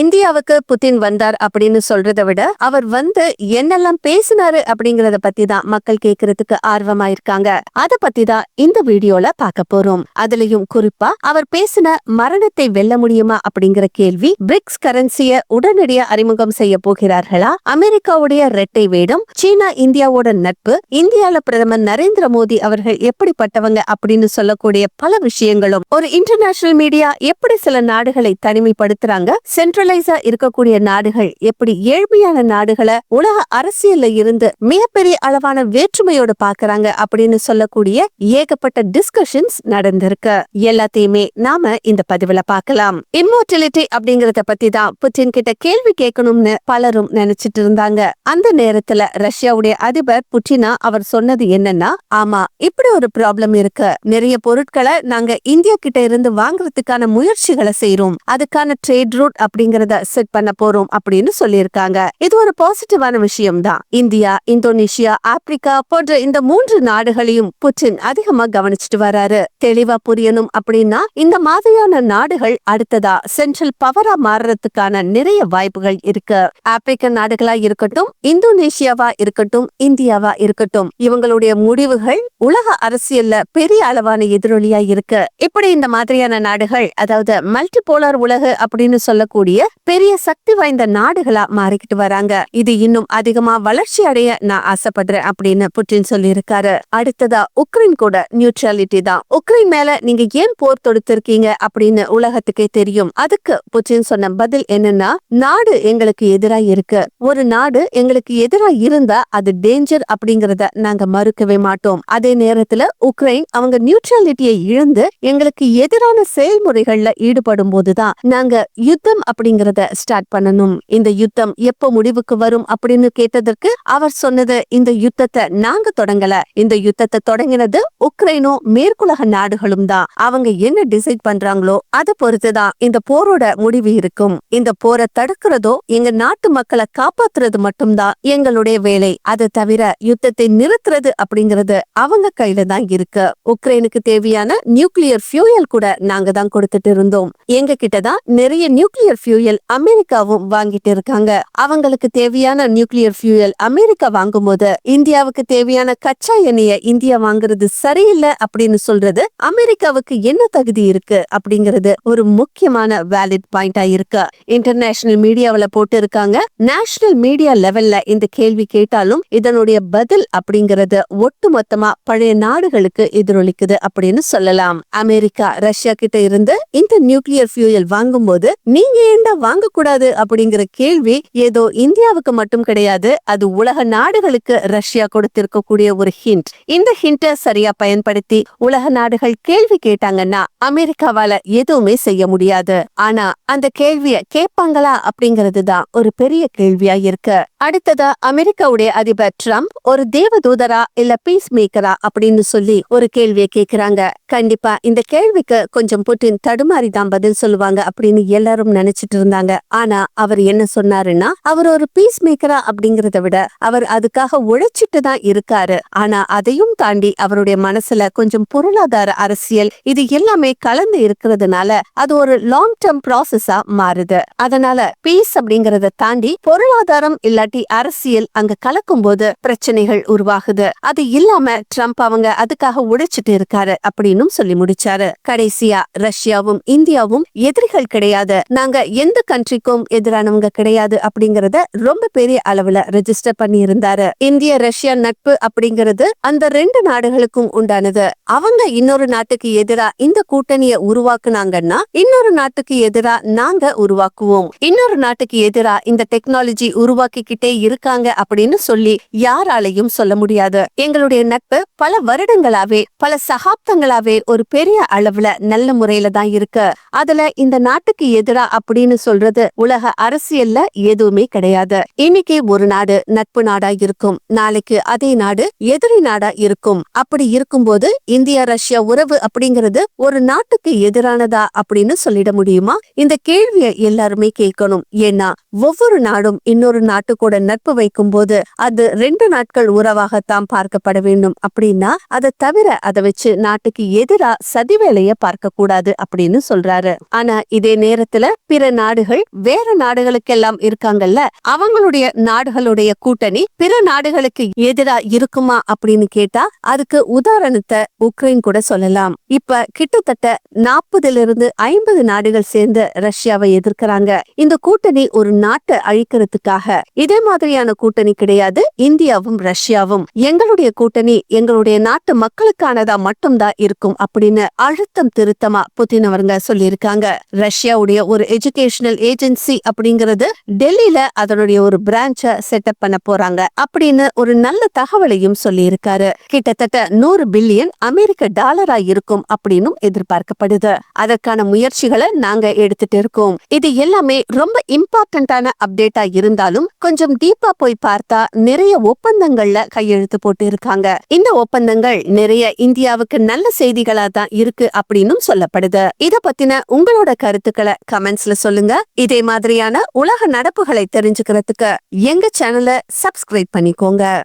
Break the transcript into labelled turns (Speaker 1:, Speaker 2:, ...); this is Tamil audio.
Speaker 1: இந்தியாவுக்கு புதின் வந்தார் அப்படின்னு சொல்றதை விட அவர் வந்து என்னெல்லாம் பேசினாரு அப்படிங்கறத பத்தி தான் மக்கள் கேக்குறதுக்கு ஆர்வமா இருக்காங்க. அத பத்தி தான் இந்த வீடியோல பார்க்க போறோம். அதுலயும் குறிப்பா அவர் பேசின மரணத்தை வெல்ல முடியுமா அப்படிங்கிற கேள்வி பிரிக்ஸ் கரன்சிய உடனடியா அறிமுகம் செய்ய போகிறார்களா? அமெரிக்காவுடைய ரெட்டை வேடம் சீனா இந்தியாவோட நட்பு இந்தியால பிரதமர் நரேந்திர மோடி அவர்கள் எப்படிப்பட்டவங்க அப்படின்னு சொல்லக்கூடிய பல விஷயங்களும் ஒரு இன்டர்நேஷனல் மீடியா எப்படி சில நாடுகளை தனிமைப்படுத்துறாங்க சென்ட்ரலைஸா இருக்கக்கூடிய நாடுகள் எப்படி ஏழ்மையான நாடுகளை உலக அரசியல்ல இருந்து மிகப்பெரிய அளவான வேற்றுமையோட பாக்குறாங்க அப்படின்னு சொல்லக்கூடிய ஏகப்பட்ட டிஸ்கஷன்ஸ் நடந்திருக்கு. எல்லாத்தையுமே நாம இந்த பதிவுல பார்க்கலாம். இம்மோர்டிலிட்டி அப்படிங்கறத பத்தி தான் புட்டின் கிட்ட கேள்வி கேட்கணும்னு பலரும் நினைச்சிட்டு இருந்தாங்க. அந்த நேரத்துல ரஷ்யாவுடைய அதிபர் புட்டினா அவர் சொன்னது என்னன்னா ஆமா இப்படி ஒரு ப்ராப்ளம் இருக்கு. நிறைய பொருட்களை நாங்க இந்தியா கிட்ட இருந்து வாங்குறதுக்கான முயற்சிகளை செய்யறோம் அதுக்கான ட்ரேட் ரூட் அப்படிங்கறத செட் பண்ண போறோம் அப்படின்னு சொல்லியிருக்காங்க. இது ஒரு பாசிட்டிவான விஷயம் தான் இந்தியா இந்தோனேஷியா ஆப்பிரிக்கா போன்ற இந்த மூன்று நாடுகளையும் புட்டின் அதிகமா கவனிச்சுட்டு வராரு. தெளிவா புரியணும் அப்படின்னா இந்த மாதிரியான நாடுகள் அடுத்ததா சென்ட்ரல் பவரா மாறுறதுக்கான நிறைய வாய்ப்புகள் இருக்கு. ஆப்பிரிக்க நாடுகளா இருக்கட்டும் இந்தோனேஷியாவா இருக்கட்டும் இந்தியாவா இருக்கட்டும் இவங்களுடைய முடிவுகள் உலக அரசியல்ல பெரிய அளவான எதிரொலியா இருக்கு. இப்படி இந்த மாதிரியான நாடுகள் அதாவது மல்டிபோலார் உலகு அப்படின்னு சொல்லக்கூடிய பெரிய சக்தி வாய்ந்த நாடுகளா மாறிக்கிட்டு வராங்க. இது இன்னும் அதிகமா வளர்ச்சி அடைய நான் ஆசைப்படுறேன் அப்படின்னு புட்டின் சொல்லியிருக்காரு. அடுத்ததா உக்ரைன் கூட நியூட்ரலிட்டி தான். உக்ரைன் மேல நீங்க ஏன் போர் தொடுத்திருக்கீங்க அப்படின்னு உலகத்துக்கே தெரியும். அதுக்கு புட்டின் சொன்ன பதில் என்னன்னா நாடு எங்களுக்கு எதிரா இருக்கு. ஒரு நாடு எங்களுக்கு எதிரா இருந்தா அது டேஞ்சர் அப்படிங்கறத நாங்க மறுக்கவே மாட்டோம். அதே நேரத்துல உக்ரைன் அவங்க நியூட்ரலிட்டியை இழந்து எங்களுக்கு எதிரான செயல்முறைகள்ல ஈடுபடும் போதுதான் நாங்க யுத்தம் அப்படி அப்படிங்கறத ஸ்டார்ட் பண்ணணும். இந்த யுத்தம் எப்போ முடிவுக்கு வரும் அப்படின்னு கேட்டதற்கு அவர் சொன்னது இந்த யுத்தத்தை நாங்க தொடங்கல. இந்த யுத்தத்தை தொடங்கினது உக்ரைனும் மேற்குலக நாடுகளும் தான். அவங்க என்ன டிசைட் பண்றாங்களோ அதை பொறுத்துதான் இந்த போரோட முடிவு இருக்கும். இந்த போரை தடுக்கிறதோ எங்க நாட்டு மக்களை காப்பாத்துறது மட்டும்தான் எங்களுடைய வேலை. அதை தவிர யுத்தத்தை நிறுத்துறது அப்படிங்கறது அவங்க கையில தான் இருக்கு. உக்ரைனுக்கு தேவையான நியூக்ளியர் ஃபியூயல் கூட நாங்க தான் கொடுத்துட்டு இருந்தோம். எங்க கிட்ட தான் நிறைய நியூக்ளியர் ஃபியூயல் அமெரிக்காவும் வாங்கிட்டு இருக்காங்க. அவங்களுக்கு தேவையான நியூக்ளியர் ஃபியூயல் அமெரிக்கா வாங்கும்போது இந்தியாவுக்கு தேவையான கச்சா எண்ணெய இந்தியா வாங்குறது சரியில்லை அப்படின்னு சொல்றது அமெரிக்காவுக்கு என்ன தகுதி இருக்கு அப்படிங்கறது ஒரு முக்கியமான வேலிட் பாயிண்டா இருக்கு. இன்டர்நேஷனல் மீடியாவில போட்டு இருக்காங்க நேஷனல் மீடியா லெவல்ல இந்த கேள்வி கேட்டாலும் இதனுடைய பதில் அப்படிங்கறது ஒட்டுமொத்தமா பழைய நாடுகளுக்கு எதிரொலிக்குது அப்படின்னு சொல்லலாம். அமெரிக்கா ரஷ்யா கிட்ட இருந்து இந்த நியூக்ளியர் ஃபியூயல் வாங்கும்போது நீங்க ஏண்டா வாங்கக்கூடாது அப்படிங்கிற கேள்வி ஏதோ இந்தியாவுக்கு மட்டும் கிடையாது அது உலக நாடுகளுக்கு ரஷ்யா கொடுத்திருக்கக்கூடிய ஒரு ஹிண்ட் இந்த ஹிண்ட சரியா பயன்படுத்தி உலக நாடுகள் கேள்வி கேட்டாங்கன்னா அமெரிக்காவால எதுவுமே செய்ய முடியாது. ஆனா அந்த கேள்விய கேட்பாங்களா அப்படிங்கிறது தான் ஒரு பெரிய கேள்வியா இருக்கு. அடுத்ததா அமெரிக்காவுடைய அதிபர் ட்ரம்ப் ஒரு தேவதூதரா இல்ல பீஸ் மேக்கரா அப்படின்னு சொல்லி ஒரு கேள்வியை கேக்குறாங்க கண்டிப்பா இந்த கேள்விக்கு கொஞ்சம் புட்டின் தடுமாறி தான் பதில் சொல்லுவாங்க அப்படின்னு எல்லாரும் நினைச்சிட்டு இருந்தாங்க. ஆனா அவர் என்ன சொன்னாருன்னா அவர் ஒரு பீஸ் மேக்கரா அப்படிங்கறத விட அவர் அதுக்காக உழைச்சிட்டு தான் இருக்காரு. ஆனா அதையும் தாண்டி அவருடைய மனசுல கொஞ்சம் பொருளாதார அரசியல் இது எல்லாமே கலந்து இருக்கிறதுனால அது ஒரு லாங் டேர்ம் ப்ராசஸா மாறுது. அதனால பீஸ் அப்படிங்கறத தாண்டி பொருளாதாரம் இல்லாட்டி அரசியல் அங்க கலக்கும் போது பிரச்சனைகள் உருவாகுது. அது இல்லாம ட்ரம்ப் அவங்க அதுக்காக உழைச்சிட்டு இருக்காரு அப்படின்னு சொல்லி முடிச்சாரு. கடைசியா ரஷ்யாவும் இந்தியாவும் எதிரிகள் கிடையாது. நாங்க எந்த கண்ட்ரிக்கும் எதிரானவங்க கிடையாது அப்படிங்கறத ரொம்ப பெரிய அளவுல ரெஜிஸ்டர் பண்ணி இருந்தாரு இந்திய ரஷ்யா நட்பு அப்படிங்கிறது அந்த ரெண்டு நாடுகளுக்கும் உண்டானது. அவங்க இன்னொரு நாட்டுக்கு எதிரா இந்த கூட்டணியை உருவாக்குனாங்கன்னா இன்னொரு நாட்டுக்கு எதிரா நாங்க உருவாக்குவோம். இன்னொரு நாட்டுக்கு எதிரா இந்த டெக்னாலஜி உருவாக்கிக்கிட்டே இருக்காங்க அப்படின்னு சொல்லி யாராலையும் சொல்ல முடியாது. எங்களுடைய நட்பு பல வருடங்களாவே பல சகாப்தங்களாவே ஒரு பெரிய அளவுல நல்ல முறையில தான் இருக்கு. அதுல இந்த நாட்டுக்கு எதிரா அப்படின்னு சொல்றது உலக அரசியல்ல எதுவுமே கிடையாது. இன்னைக்கு ஒரு நாடு நட்பு நாடா இருக்கும். நாளைக்கு அதே நாடு எதிரி நாடா இருக்கும். அப்படி இருக்கும்போது இந்தியா ரஷ்யா உறவு அப்படிங்கிறது ஒரு நாட்டுக்கு எதிரானதா அப்படின்னு சொல்லிட முடியுமா? இந்த கேள்வியை எல்லாருமே கேட்கணும். ஏன்னா ஒவ்வொரு நாடும் இன்னொரு நாட்டு கூட நட்பு வைக்கும் போது அது ரெண்டு நாட்கள் உறவாகத்தான் பார்க்கப்பட வேண்டும். அப்படின்னா அதை தவிர அதை வச்சு நாட்டுக்கு எதிரா சதிவேலைய பார்க்க கூடாது அப்படின்னு சொல்றாரு. ஆனா இதே நேரத்துல பிற நாடுகள் வேற நாடுகளுக்கெல்லாம் இருக்காங்கல்ல அவங்களுடைய நாடுகளுடைய கூட்டணி பிற நாடுகளுக்கு எதிரா இருக்குமா அப்படின்னு கேட்டா அதுக்கு உதாரணத்தை உக்ரைன் கூட சொல்லலாம். இப்ப கிட்டத்தட்ட நாற்பதுல இருந்து ஐம்பது நாடுகள் சேர்ந்து ரஷ்யாவை எதிர்க்கிறாங்க. இந்த கூட்டணி ஒரு நாட்டை அழிக்கிறதுக்காக இதே மாதிரியான கூட்டணி கிடையாது இந்தியாவும் ரஷ்யாவும். எங்களுடைய கூட்டணி எங்களுடைய நாட்டு மக்களுக்கானதா மட்டும்தான் இருக்கும் அப்படின்னு அழுத்தம் திருத்தமா புதின் அவருங்க சொல்லியிருக்காங்க. ரஷ்யாவுடைய ஒரு எஜுகேஷன் எஜுகேஷனல் ஏஜென்சி அப்படிங்கிறது டெல்லியில அதனுடைய ஒரு பிரான்ச்ச செட்டப் பண்ண போறாங்க அப்படின்னு ஒரு நல்ல தகவலையும் சொல்லியிருக்காரு. கிட்டத்தட்ட நூறு பில்லியன் அமெரிக்க டாலரா இருக்கும் அப்படின்னும் எதிர்பார்க்கப்படுது. அதற்கான முயற்சிகளை நாங்க எடுத்துட்டு இருக்கோம். இது எல்லாமே ரொம்ப இம்பார்ட்டன்டான அப்டேட்டா இருந்தாலும் கொஞ்சம் டீப்பா போய் பார்த்தா நிறைய ஒப்பந்தங்கள்ல கையெழுத்து போட்டு இருக்காங்க இந்த ஒப்பந்தங்கள் நிறைய இந்தியாவுக்கு நல்ல செய்திகளா தான் இருக்கு அப்படின்னு சொல்லப்படுது. இத பத்தின உங்களோட கருத்துக்களை கமெண்ட்ஸ்ல சொல்லுங்க. இதே மாதிரியான உலக நடப்புகளை தெரிஞ்சுக்கிறதுக்கு எங்க சேனலை சப்ஸ்கிரைப் பண்ணிக்கோங்க.